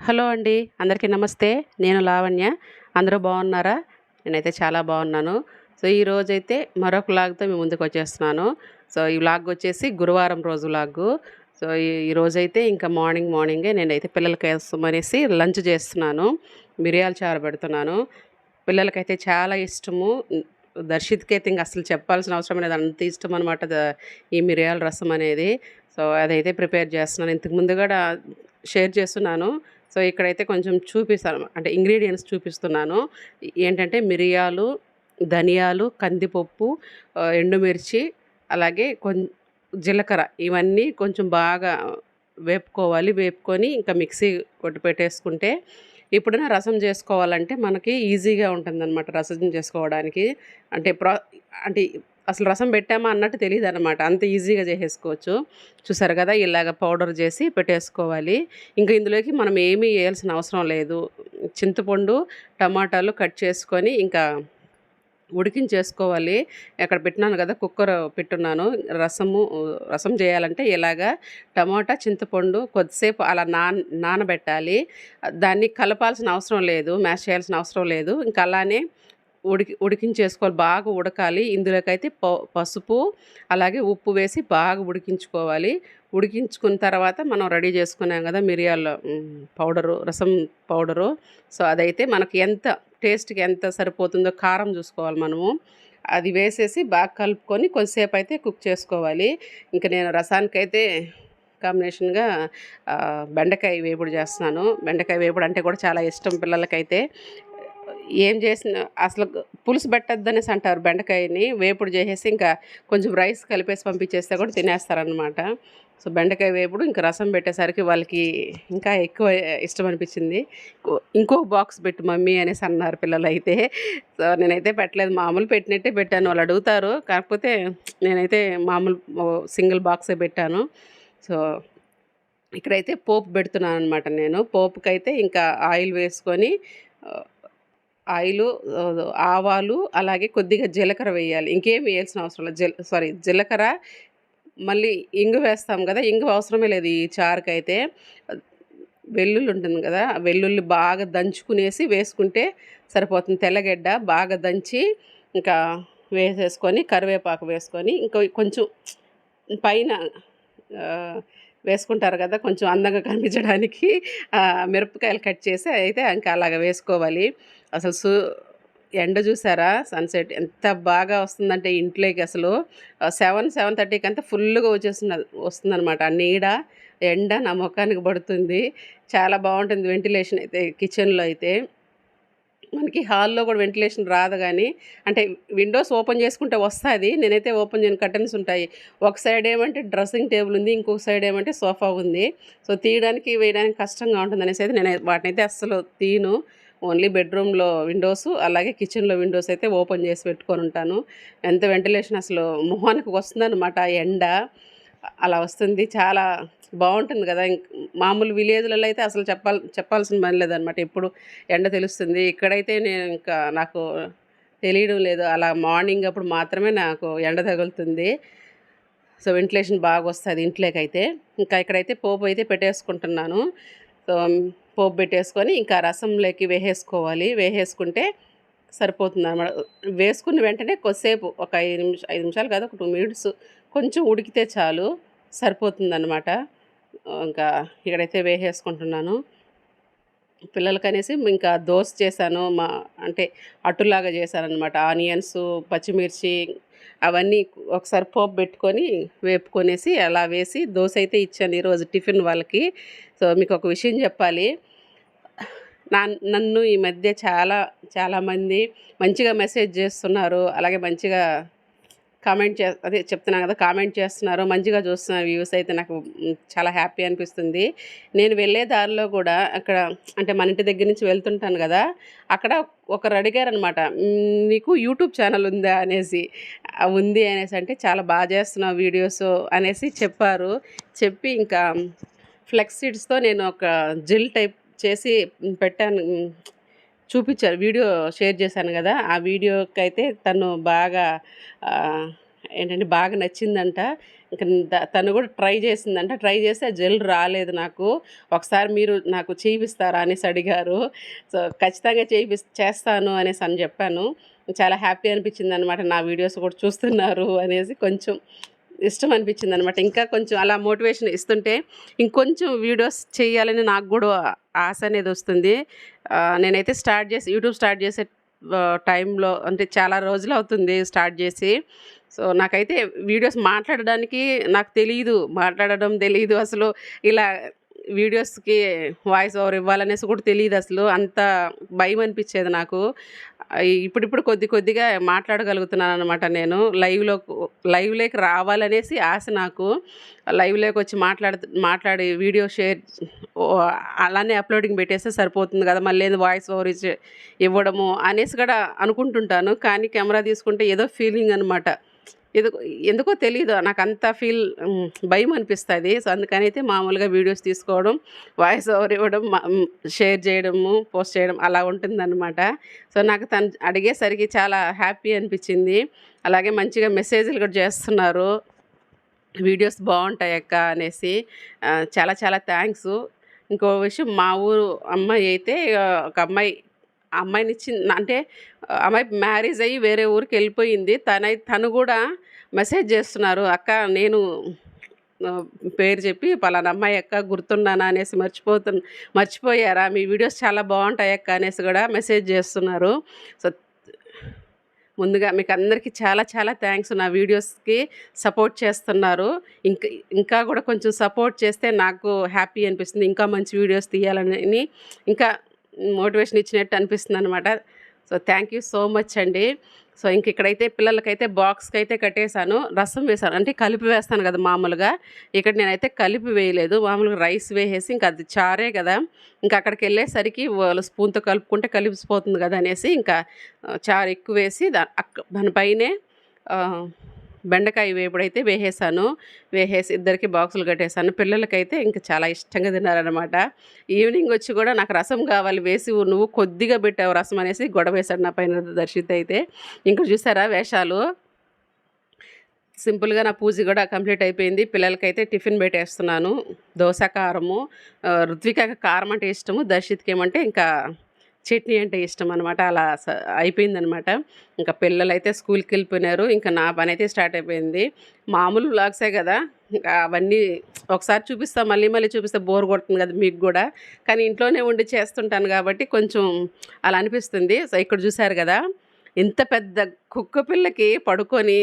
Hello అండి అందరికీ నమస్తే. నేను లావణ్య. అందరూ బాగున్నారా? నేనైతే చాలా బాగున్నాను. సో ఈ రోజైతే మరొక లాగ్తో మీ ముందుకు వచ్చేస్తున్నాను. సో ఈ లాగ్ వచ్చేసి గురువారం రోజు లాగ్. సో ఈ రోజైతే ఇంకా మార్నింగ్ మార్నింగే నేనైతే పిల్లలకి వేస్తామనేసి లంచ్ చేస్తున్నాను. మిరియాలు చారు పెడుతున్నాను. పిల్లలకైతే చాలా ఇష్టము. దర్శిత్కి అయితే ఇంకా అసలు చెప్పాల్సిన అవసరం లేదు అంత ఇష్టం అనమాట ఈ మిరియాల రసం అనేది. సో అదైతే ప్రిపేర్ చేస్తున్నాను. ఇంతకు ముందు కూడా షేర్ చేస్తున్నాను. సో ఇక్కడైతే కొంచెం చూపిస్తాను అంటే ఇంగ్రీడియంట్స్ చూపిస్తున్నాను. ఏంటంటే మిరియాలు ధనియాలు కందిపప్పు ఎండుమిర్చి అలాగే కొం జీలకర్ర ఇవన్నీ కొంచెం బాగా వేపుకోవాలి. వేపుకొని ఇంకా మిక్సీ కొట్టి పెట్టేసుకుంటే ఎప్పుడైనా రసం చేసుకోవాలంటే మనకి ఈజీగా ఉంటుందన్నమాట రసం చేసుకోవడానికి. అంటే ప్రా అంటే అసలు రసం పెట్టామా అన్నట్టు తెలియదు అనమాట అంత ఈజీగా చేసేసుకోవచ్చు. చూసారు కదా ఇలాగ పౌడర్ చేసి పెట్టేసుకోవాలి. ఇంకా ఇందులోకి మనం ఏమీ వేయాల్సిన అవసరం లేదు. చింతపండు టమాటాలు కట్ చేసుకొని ఇంకా ఉడికించేసుకోవాలి. అక్కడ పెట్టినాను కదా కుక్కర్ పెట్టున్నాను. రసము రసం చేయాలంటే ఇలాగా టమాటా చింతపండు కొద్దిసేపు అలా నాన్ నానబెట్టాలి. దాన్ని కలపాల్సిన అవసరం లేదు మ్యాష్ చేయాల్సిన అవసరం లేదు. ఇంకా అలానే ఉడికి ఉడికించేసుకోవాలి. బాగా ఉడకాలి. ఇందులోకైతే ప- పసుపు అలాగే ఉప్పు వేసి బాగా ఉడికించుకోవాలి. ఉడికించుకున్న తర్వాత మనం రెడీ చేసుకున్నాం కదా మిరియాల పౌడరు రసం పౌడరు. సో అదైతే మనకి ఎంత టేస్ట్కి ఎంత సరిపోతుందో కారం చూసుకోవాలి మనము. అది వేసేసి బాగా కలుపుకొని కొద్దిసేపు అయితే కుక్ చేసుకోవాలి. ఇంకా నేను రసానికైతే కాంబినేషన్గా బెండకాయ వేపుడు చేస్తున్నాను. బెండకాయ వేపుడు అంటే కూడా చాలా ఇష్టం పిల్లలకైతే. ఏం చేసిన అసలు పులుసు పెట్టద్దనేసి అంటారు బెండకాయని వేపుడు చేసేసి ఇంకా కొంచెం రైస్ కలిపేసి పంపించేస్తే కూడా తినేస్తారనమాట సో బెండకాయ వేపుడు ఇంకా రసం పెట్టేసరికి వాళ్ళకి ఇంకా ఎక్కువ ఇష్టం అనిపించింది. ఇంకో- బాక్స్ పెట్టు మమ్మీ అనేసి అన్నారు పిల్లలు అయితే సో నేనైతే పెట్టలేదు మామూలు పెట్టినట్టే పెట్టాను. వాళ్ళు అడుగుతారు కాకపోతే నేనైతే మామూలు సింగిల్ బాక్సే పెట్టాను. సో ఇక్కడైతే పోపు పెడుతున్నాను అనమాట నేను. పోపుకైతే ఇంకా ఆయిల్ వేసుకొని ఆయిలు ఆవాలు అలాగే కొద్దిగా జీలకర్ర వేయాలి. ఇంకేం వేయాల్సిన అవసరం లేదు. జీల సారీ జీలకర్ర మళ్ళీ ఇంగు వేస్తాం కదా ఇంగు అవసరమే లేదు ఈ చారుకైతే. వెల్లుల్లి ఉంటుంది కదా వెల్లుల్లి బాగా దంచుకునేసి వేసుకుంటే సరిపోతుంది. తెల్లగడ్డ బాగా దంచి ఇంకా వేసేసుకొని కరివేపాకు వేసుకొని ఇంకా కొంచెం పైన వేసుకుంటారు కదా కొంచెం అందంగా కనిపించడానికి మిరపకాయలు కట్ చేసి అయితే ఇంకా అలాగ వేసుకోవాలి. అసలు సూ ఎండ చూసారా? సన్సెట్ ఎంత బాగా వస్తుందంటే ఇంట్లోకి అసలు. సెవెన్ సెవెన్ థర్టీకి అంతా ఫుల్గా వచ్చేస్తున్నది వస్తుందన్నమాట. ఆ నీడ ఎండ నా ముఖానికి పడుతుంది. చాలా బాగుంటుంది వెంటిలేషన్ అయితే కిచెన్లో అయితే. మనకి హాల్లో కూడా వెంటిలేషన్ రాదు కానీ అంటే విండోస్ ఓపెన్ చేసుకుంటే వస్తుంది. నేనైతే ఓపెన్ చేయని కర్టన్స్ ఉంటాయి. ఒక సైడ్ ఏమంటే డ్రెస్సింగ్ టేబుల్ ఉంది ఇంకొక సైడ్ ఏమంటే సోఫా ఉంది. సో తీయడానికి వేయడానికి కష్టంగా ఉంటుంది అనేసి అయితే నేను వాటిని అయితే అస్సలు తీను ఓన్లీ బెడ్రూమ్లో విండోస్ అలాగే కిచెన్లో విండోస్ అయితే ఓపెన్ చేసి పెట్టుకొని ఉంటాను ఎంత వెంటిలేషన్ అసలు మొహానికి వస్తుందన్నమాట ఆ ఎండ. అలా వస్తుంది. చాలా బాగుంటుంది కదా! మామూలు విలేజ్లలో అయితే అసలు చెప్పాల్ చెప్పాల్సిన పని లేదనమాట ఎప్పుడు ఎండ తెలుస్తుంది. ఇక్కడైతే నేను ఇంకా నాకు తెలియడం లేదు. అలా మార్నింగ్ అప్పుడు మాత్రమే నాకు ఎండ తగులుతుంది. సో వెంటిలేషన్ బాగా వస్తుంది ఇంట్లోకైతే. ఇంకా ఇక్కడైతే పోపు అయితే పెట్టేసుకుంటున్నాను. సో పోపు పెట్టేసుకొని ఇంకా రసంలోకి వేసేసుకోవాలి. వేసేసుకుంటే సరిపోతుంది అనమాట వేసుకున్న వెంటనే కొద్దిసేపు ఒక ఐదు నిమిషం ఐదు నిమిషాలు కాదు ఒక టూ మినిట్స్ కొంచెం ఉడికితే చాలు సరిపోతుంది అనమాట ఇంకా ఇక్కడైతే వేసేసుకుంటున్నాను. పిల్లలకి అనేసి ఇంకా దోశ చేశాను మా అంటే అట్టులాగా చేశాను అనమాట ఆనియన్స్ పచ్చిమిర్చి అవన్నీ ఒకసారి పోపు పెట్టుకొని వేపుకొనేసి అలా వేసి దోశ అయితే ఇచ్చాను ఈరోజు టిఫిన్ వాళ్ళకి. సో మీకు ఒక విషయం చెప్పాలి. నా నన్ను ఈ మధ్య చాలా చాలామంది మంచిగా మెసేజ్ చేస్తున్నారు. అలాగే మంచిగా కామెంట్ చే అదే చెప్తున్నాను కదా కామెంట్ చేస్తున్నారు మంచిగా చూస్తున్న వ్యూస్ అయితే నాకు చాలా హ్యాపీ అనిపిస్తుంది. నేను వెళ్ళే దారిలో కూడా అక్కడ అంటే మన ఇంటి దగ్గర నుంచి వెళ్తుంటాను కదా అక్కడ ఒకరు అడిగారు అనమాట నీకు యూట్యూబ్ ఛానల్ ఉందా? అనేసి. ఉంది అనేసి అంటే చాలా బాగా చేస్తున్నావు వీడియోస్ అనేసి చెప్పారు. చెప్పి ఇంకా ఫ్లెక్స్ సీడ్స్తో నేను ఒక జిల్ టైప్ చేసి పెట్టాను. చూపించారు. వీడియో షేర్ చేశాను కదా! ఆ వీడియోకి అయితే తను బాగా ఏంటంటే బాగా నచ్చిందంట. ఇంక తను కూడా ట్రై చేసిందంట. ట్రై చేస్తే జెల్ రాలేదు నాకు. ఒకసారి మీరు నాకు చేయిస్తారా అనేసి అడిగారు. సో ఖచ్చితంగా చేయిపి చేస్తాను అనేసి అని చెప్పాను. చాలా హ్యాపీ అనిపించింది అనమాట నా వీడియోస్ కూడా చూస్తున్నారు అనేసి కొంచెం ఇష్టం అనిపించింది అనమాట ఇంకా కొంచెం అలా మోటివేషన్ ఇస్తుంటే ఇంకొంచెం వీడియోస్ చేయాలని నాకు కూడా ఆశ అనేది వస్తుంది. నేనైతే స్టార్ట్ చేసి యూట్యూబ్ స్టార్ట్ చేసే టైంలో అంటే చాలా రోజులు అవుతుంది స్టార్ట్ చేసి. సో నాకైతే వీడియోస్ మాట్లాడడానికి నాకు తెలియదు మాట్లాడడం తెలియదు అసలు. ఇలా వీడియోస్కి వాయిస్ ఓవర్ ఇవ్వాలనేసి కూడా తెలియదు అసలు. అంత భయం అనిపించేది నాకు. ఇప్పుడిప్పుడు కొద్ది కొద్దిగా మాట్లాడగలుగుతున్నాను అనమాట నేను. లైవ్లో లైవ్లోకి రావాలనేసి ఆశ నాకు. లైవ్లోకి వచ్చి మాట్లాడ మాట్లాడి వీడియో షేర్ అలానే అప్లోడింగ్ పెట్టేస్తే సరిపోతుంది కదా. మళ్ళీ వాయిస్ ఓవర్ ఇచ్చి ఇవ్వడము అనేసి కూడా అనుకుంటుంటాను. కానీ కెమెరా తీసుకుంటే ఏదో ఫీలింగ్ అనమాట ఎందుకో ఎందుకో తెలియదు నాకు అంత ఫీల్ భయం అనిపిస్తుంది. సో అందుకని అయితే మామూలుగా వీడియోస్ తీసుకోవడం వాయిస్ ఓవర్ ఇవ్వడం షేర్ చేయడము పోస్ట్ చేయడం అలా ఉంటుందన్నమాట. సో నాకు తను అడిగేసరికి చాలా హ్యాపీ అనిపించింది. అలాగే మంచిగా మెసేజ్లు కూడా చేస్తున్నారు. వీడియోస్ బాగుంటాయి అక్క అనేసి. చాలా చాలా థ్యాంక్స్. ఇంకో విషయం మా ఊరు అమ్మాయి అయితే ఒక అమ్మాయి అమ్మాయిని చిన్న అంటే అమ్మాయి మ్యారేజ్ అయ్యి వేరే ఊరికి వెళ్ళిపోయింది. తనై తను కూడా మెసేజ్ చేస్తున్నారు అక్క నేను పేరు చెప్పి పలానా అమ్మాయి అక్క గుర్తున్నానా? అనేసి మర్చిపోతు మర్చిపోయారా? మీ వీడియోస్ చాలా బాగుంటాయి అక్క అనేసి కూడా మెసేజ్ చేస్తున్నారు. సో ముందుగా మీకు అందరికీ చాలా చాలా థ్యాంక్స్. నా వీడియోస్కి సపోర్ట్ చేస్తున్నారు. ఇంకా ఇంకా కూడా కొంచెం సపోర్ట్ చేస్తే నాకు హ్యాపీ అనిపిస్తుంది. ఇంకా మంచి వీడియోస్ తీయాలని ఇంకా మోటివేషన్ ఇచ్చినట్టు అనిపిస్తుంది అనమాట so thank you so much అండి. సో ఇంక ఇక్కడైతే పిల్లలకైతే బాక్స్కి అయితే కట్టేశాను. రసం వేసాను అంటే కలిపి వేస్తాను కదా మామూలుగా. ఇక్కడ నేనైతే కలిపి వేయలేదు. మామూలుగా రైస్ వేసేసి ఇంకా అది చారే కదా. ఇంకా అక్కడికి వెళ్ళేసరికి వాళ్ళు స్పూన్తో కలుపుకుంటే కలిసిపోతుంది కదా అనేసి ఇంకా చారు ఎక్కువ వేసి దా అక్క దానిపైనే బెండకాయ వేపుడైతే వేసేసాను. వేసేసి ఇద్దరికి బాక్సులు కట్టేసాను. పిల్లలకైతే ఇంకా చాలా ఇష్టంగా తిన్నారనమాట ఈవినింగ్ వచ్చి కూడా నాకు రసం కావాలి వేసి నువ్వు కొద్దిగా పెట్టావు రసం అనేసి గొడవ వేశాడు నా పైన దర్శిత అయితే. ఇంకా చూసారా వేషాలు? సింపుల్గా నా పూజ కూడా కంప్లీట్ అయిపోయింది. పిల్లలకైతే టిఫిన్ పెట్టేస్తున్నాను. దోశ కారము ఆ, కారం అంటే ఇష్టము. దర్శిత్కి ఏమంటే ఇంకా చట్నీ అంటే ఇష్టం అనమాట అలా అయిపోయిందనమాట ఇంకా పిల్లలు అయితే స్కూల్కి వెళ్ళిపోయినారు ఇంకా నా పని అయితే స్టార్ట్ అయిపోయింది. మామూలు వ్లాగ్సే కదా. అవన్నీ ఒకసారి చూపిస్తా మళ్ళీ మళ్ళీ చూపిస్తే బోర్ కొడుతుంది కదా మీకు కూడా. కానీ ఇంట్లోనే ఉండి చేస్తుంటాను కాబట్టి కొంచెం అలా అనిపిస్తుంది. సో ఇక్కడ చూసారు కదా ఇంత పెద్ద కుక్క పిల్లకి పడుకొని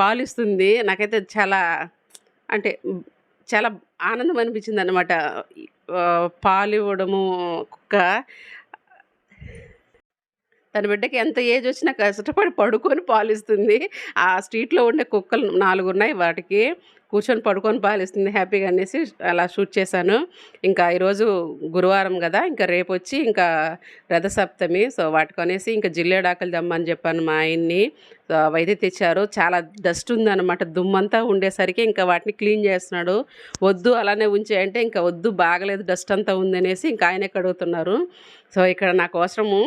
పాలిస్తుంది. నాకైతే చాలా అంటే చాలా ఆనందం అనిపించింది అనమాట పాలు ఇవ్వడము కుక్క తన బిడ్డకి ఎంత ఏజ్ వచ్చినా కష్టపడి పడుకొని పాలిస్తుంది. ఆ స్ట్రీట్లో ఉండే కుక్కలు నాలుగు ఉన్నాయి వాటికి. కూర్చొని పడుకొని పాలిస్తుంది. హ్యాపీగా అనేసి అలా షూట్ చేశాను. ఇంకా ఈరోజు గురువారం కదా ఇంకా రేపు వచ్చి ఇంకా రథసప్తమి. సో వాటికి అనేసి ఇంకా జిల్లేడాకులు దమ్మని చెప్పాను మా ఆయన్ని. సో అవైతే తెచ్చారు. చాలా డస్ట్ ఉందన్నమాట. దుమ్మంతా ఉండేసరికి ఇంకా వాటిని క్లీన్ చేస్తున్నాడు. వద్దు అలానే ఉంచాయంటే ఇంకా వద్దు బాగలేదు డస్ట్ అంతా ఉందనేసి ఇంకా ఆయన కడుగుతున్నారు. సో ఇక్కడ నాకోసము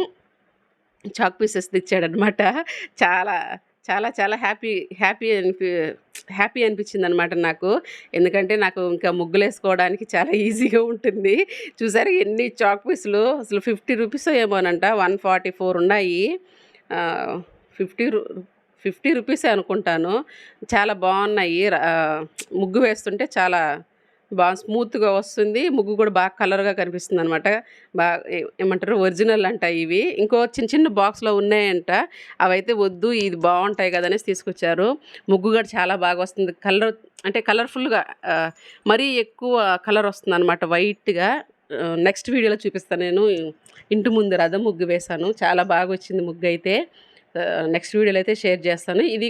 చాక్ పీసెస్ తెచ్చాడనమాట. చాలా చాలా చాలా హ్యాపీ హ్యాపీ అనిపి హ్యాపీ అనిపించింది అనమాట నాకు. ఎందుకంటే నాకు ఇంకా ముగ్గులు వేసుకోవడానికి చాలా ఈజీగా ఉంటుంది. చూసారు ఎన్ని చాక్ పీసులు? అసలు ఫిఫ్టీ రూపీస్ ఏమోనంట వన్ ఫార్టీ ఫోర్ ఉన్నాయి. ఫిఫ్టీ రూ ఫిఫ్టీ రూపీసే అనుకుంటాను. చాలా బాగున్నాయి. ముగ్గు వేస్తుంటే చాలా బాగా స్మూత్గా వస్తుంది. ముగ్గు కూడా బాగా కలర్గా కనిపిస్తుంది అనమాట బాగా ఏమంటారు? ఒరిజినల్ అంట ఇవి. ఇంకో చిన్న చిన్న బాక్స్లో ఉన్నాయంట. అవైతే వద్దు ఇది బాగుంటాయి కదా తీసుకొచ్చారు. ముగ్గు కూడా చాలా బాగా వస్తుంది. కలర్ అంటే కలర్ఫుల్గా మరీ ఎక్కువ కలర్ వస్తుంది అనమాట వైట్గా నెక్స్ట్ వీడియోలో చూపిస్తాను నేను. ఇంటి ముందు రథం ముగ్గు వేశాను. చాలా బాగా వచ్చింది ముగ్గు అయితే నెక్స్ట్ వీడియోలో అయితే షేర్ చేస్తాను. ఇది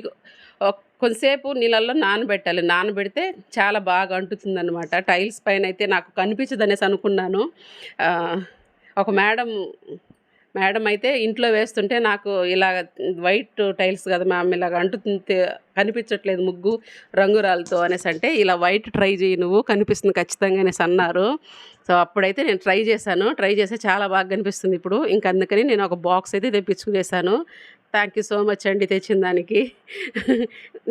కొద్దిసేపు నీళ్ళల్లో నానబెట్టాలి. నానబెడితే చాలా బాగా అంటుతుంది అనమాట టైల్స్ పైన అయితే నాకు కనిపించదు అనుకున్నాను. ఒక మేడం మేడం అయితే ఇంట్లో వేస్తుంటే నాకు ఇలా వైట్ టైల్స్ కదా మ్యామ్ ఇలాగ అంటుతుంది కనిపించట్లేదు ముగ్గు రంగురాలతో అనేసి అంటే ఇలా వైట్ ట్రై చేయి నువ్వు కనిపిస్తుంది ఖచ్చితంగా అనేసి అన్నారు. సో అప్పుడైతే నేను ట్రై చేశాను. ట్రై చేస్తే చాలా బాగా కనిపిస్తుంది ఇప్పుడు. ఇంక అందుకని నేను ఒక బాక్స్ అయితే తెప్పించుకునేసాను. థ్యాంక్ యూ సో మచ్ అండి తెచ్చిన దానికి.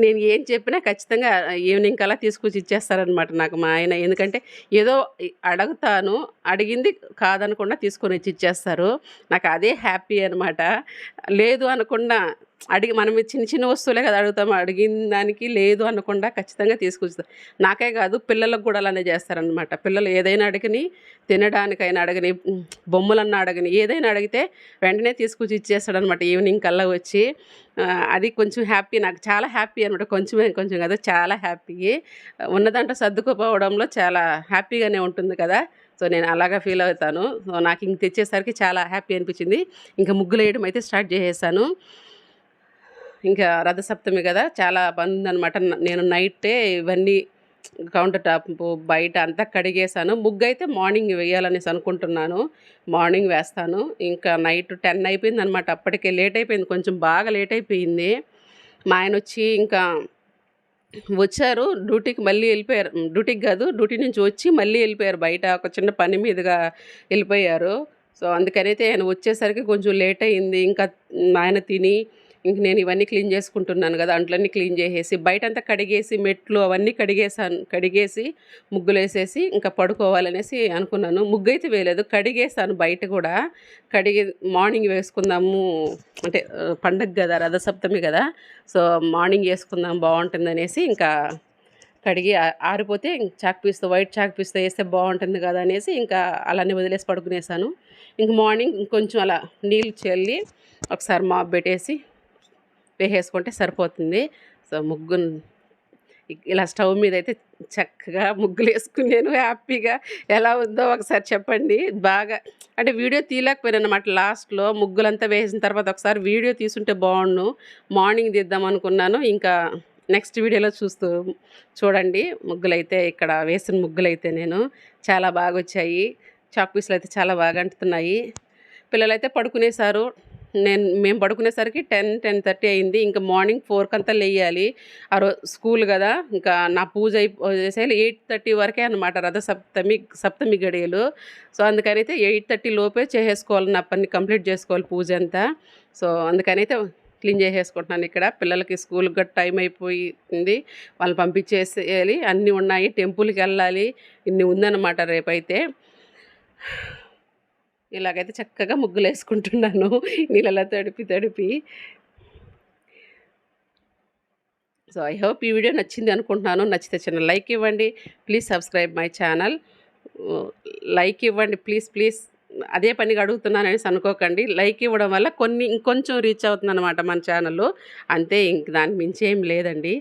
నేను ఏం చెప్పినా ఖచ్చితంగా ఈవినింగ్ కల్లా తీసుకొచ్చి ఇచ్చేస్తారనమాట నాకు మా ఆయన. ఎందుకంటే ఏదో అడుగుతాను అడిగింది కాదనకుండా తీసుకొని వచ్చి ఇచ్చేస్తారు. నాకు అదే హ్యాపీ అనమాట లేదు అనకుండా అడిగి మనం చిన్న చిన్న వస్తువులే కదా అడుగుతాం. అడిగిన దానికి లేదు అనకుండా ఖచ్చితంగా తీసుకొచ్చుతారు నాకే కాదు పిల్లలకు కూడా అలానే చేస్తారనమాట పిల్లలు ఏదైనా అడిగిని తినడానికైనా అడగని బొమ్మలన్నా అడగని ఏదైనా అడిగితే వెంటనే తీసుకొచ్చి ఇచ్చేస్తాడనమాట ఈవినింగ్ కల్లా వచ్చి అది కొంచెం హ్యాపీ నాకు చాలా హ్యాపీ అనమాట కొంచెమే కొంచెం కదా చాలా హ్యాపీ. ఉన్నదంట సర్దుకుపోవడంలో చాలా హ్యాపీగానే ఉంటుంది కదా. సో నేను అలాగా ఫీల్ అవుతాను. సో నాకు ఇంక తెచ్చేసరికి చాలా హ్యాపీ అనిపించింది. ఇంకా ముగ్గులు వేయడం అయితే స్టార్ట్ చేసేసాను. ఇంకా రథసప్తమి కదా చాలా బాగుంది అనమాట నేను నైటే ఇవన్నీ కౌంటర్ టాప్ బయట అంతా కడిగేసాను ముగ్గు అయితే మార్నింగ్ వేయాలనేసి అనుకుంటున్నాను. మార్నింగ్ వేస్తాను. ఇంకా నైట్ టెన్ అయిపోయింది అనమాట అప్పటికే లేట్ అయిపోయింది. కొంచెం బాగా లేట్ అయిపోయింది. మా ఆయన వచ్చి ఇంకా వచ్చారు. డ్యూటీకి మళ్ళీ వెళ్ళిపోయారు. డ్యూటీకి కాదు డ్యూటీ నుంచి వచ్చి మళ్ళీ వెళ్ళిపోయారు. బయట ఒక చిన్న పని మీదుగా వెళ్ళిపోయారు. సో అందుకనైతే ఆయన వచ్చేసరికి కొంచెం లేట్ అయింది. ఇంకా ఆయన తిని ఇంక నేను ఇవన్నీ క్లీన్ చేసుకుంటున్నాను కదా అంట్లన్నీ క్లీన్ చేసేసి బయట అంతా కడిగేసి మెట్లు అవన్నీ కడిగేసాను కడిగేసి ముగ్గులు వేసేసి ఇంకా పడుకోవాలనేసి అనుకున్నాను. ముగ్గు అయితే వేయలేదు కడిగేసాను బయట కూడా. కడిగి మార్నింగ్ వేసుకుందాము అంటే పండగ కదా రథసప్తమి కదా సో మార్నింగ్ వేసుకుందాం బాగుంటుంది అనేసి ఇంకా కడిగి ఆరిపోతే చాక్ పీస్తో వైట్ చాక్ పీస్తో వేస్తే బాగుంటుంది కదా అనేసి ఇంకా అలానే వదిలేసి పడుకునేసాను. ఇంక మార్నింగ్ ఇంకొంచెం అలా నీళ్ళు చల్లి ఒకసారి మాప్ పెట్టేసి వేసేసుకుంటే సరిపోతుంది. సో ముగ్గు ఇలా స్టవ్ మీద అయితే చక్కగా ముగ్గులు వేసుకున్నాను హ్యాపీగా ఎలా ఉందో ఒకసారి చెప్పండి. బాగా అంటే వీడియో తీయలేకపోయాను అనమాట లాస్ట్లో. ముగ్గులంతా వేసిన తర్వాత ఒకసారి వీడియో తీసుంటే బాగుండు. మార్నింగ్ తీద్దాం అనుకున్నాను. ఇంకా నెక్స్ట్ వీడియోలో చూస్తూ చూడండి. ముగ్గులైతే ఇక్కడ వేసిన ముగ్గులైతే నేను. చాలా బాగా వచ్చాయి చాక్ పీసులు అయితే చాలా బాగా అంటుతున్నాయి. పిల్లలైతే పడుకునేసారు నేను మేము పడుకునేసరికి టెన్ టెన్ థర్టీ అయింది. ఇంకా మార్నింగ్ ఫోర్కి అంతా లేయాలి. ఆ రోజు స్కూల్ కదా ఇంకా నా పూజ అయిపోయేసరి ఎయిట్ థర్టీ వరకే అనమాట రథ సప్తమి సప్తమి గడియలు. సో అందుకనైతే ఎయిట్ థర్టీ లోపే చేసేసుకోవాలి. నా పని కంప్లీట్ చేసుకోవాలి పూజ అంతా. సో అందుకనైతే క్లీన్ చేసేసుకుంటున్నాను ఇక్కడ. పిల్లలకి స్కూల్కి కూడా టైం అయిపోయింది. వాళ్ళు పంపించేసేయాలి. అన్నీ ఉన్నాయి. టెంపుల్కి వెళ్ళాలి. ఇన్ని ఉందన్నమాట రేపైతే. ఇలాగైతే చక్కగా ముగ్గులు వేసుకుంటున్నాను నీళ్ళలో తడిపి తడిపి. సో ఐ హోప్ ఈ వీడియో నచ్చింది అనుకుంటున్నాను. నచ్చితే చిన్న లైక్ ఇవ్వండి. Please subscribe my channel like ఇవ్వండి. ప్లీజ్ ప్లీజ్ అదే పనిగా అడుగుతున్నాను అనేసి అనుకోకండి. లైక్ ఇవ్వడం వల్ల కొన్ని ఇంకొంచెం రీచ్ అవుతుంది అనమాట మన ఛానల్లో అంతే ఇంక దాని మించి ఏం లేదండి.